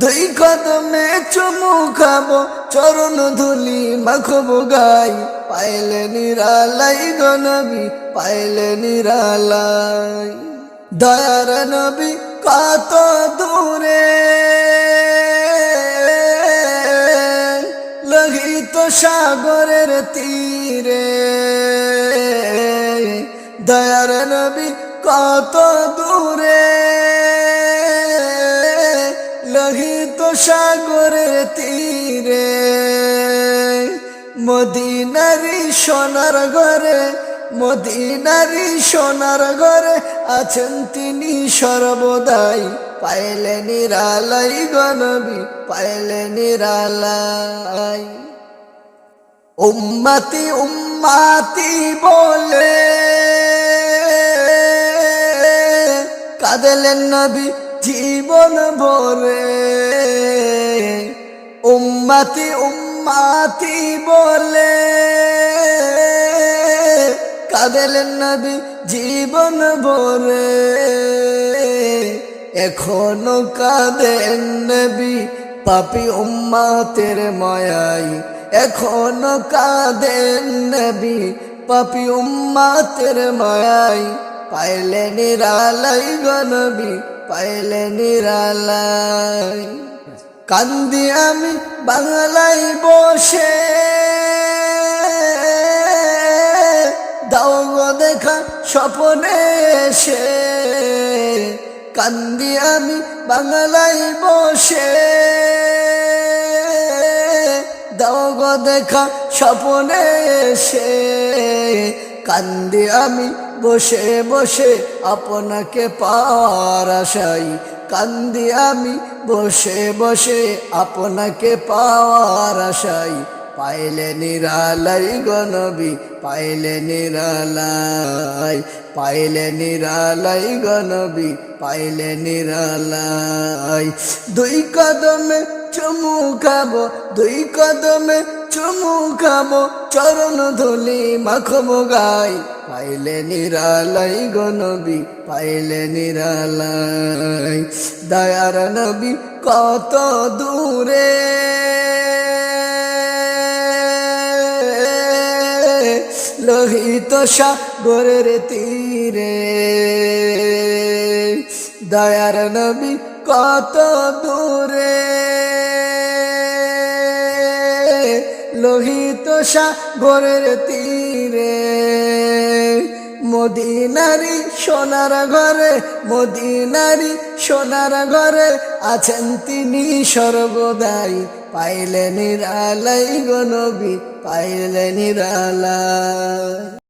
দুই কদমে চুমু খাব, চরণ ধুলি মাখবো গাই। পাইলে নিরালাই গনবি পাইলে নিরালাই। দয়ার নবী কত দূরে। লহিত সাগরের তীরে। দয়ার নবী কত দূরে। লহিত সাগরের তীরে, মদিনারি সোনার ঘরে, মদিনারি সোনার ঘরে আছেন তিনি সর্বদাই। পাইলে নিরালাই গনবি পাইলে নিরালাই উম্মাতি উম্মাতি বলে, কাঁদলেন নবী জীবন ভরে, উম্মাতি উম্মাতি বলে। কাঁদলেন নবী জীবন ভরে, এখনও কাঁদেন নবী? পাপি উম্মাতের মায়াই, এখনও কাঁদেন নবী? পাপি উম্মাতের মায়াই পাইলে নিরালাই গনবি পাইলে নিরালাই কান্দি আমি বাংলায় বসে। দাও দেখা স্বপনে এসে। কান্দি আমি বাংলায় বসে। দাও দেখা স্বপনে এসে। কান্দি আমি বসে বসে আপনাকে পাওয়ার আশাই কান্দি আমি, বসে বসে আপনাকে পাওয়ার আশাই পাইলে নিরালাই গনবি পাইলে নিরালাই। পাইলে নিরালাই গনবি পাইলে নিরালাই। দুই কদমে চুমু খাব, দুই কদমে চুমু খাব চরণ ধুলি মাখবো গাই পাইলে নিরালাই গনবি পাইলে নিরালাই। দয়ার নবী কত দূরে। লোহিত সাগরের তীরে। দয়ার নবী কত দূরে। লোহিত সাগরের তীরে, মদিনারি সোনার ঘরে, মদিনারি সোনার ঘরে আছেন তিনি সর্বদাই পাইলেন আলাই গনবি পাইলেন নিরালাই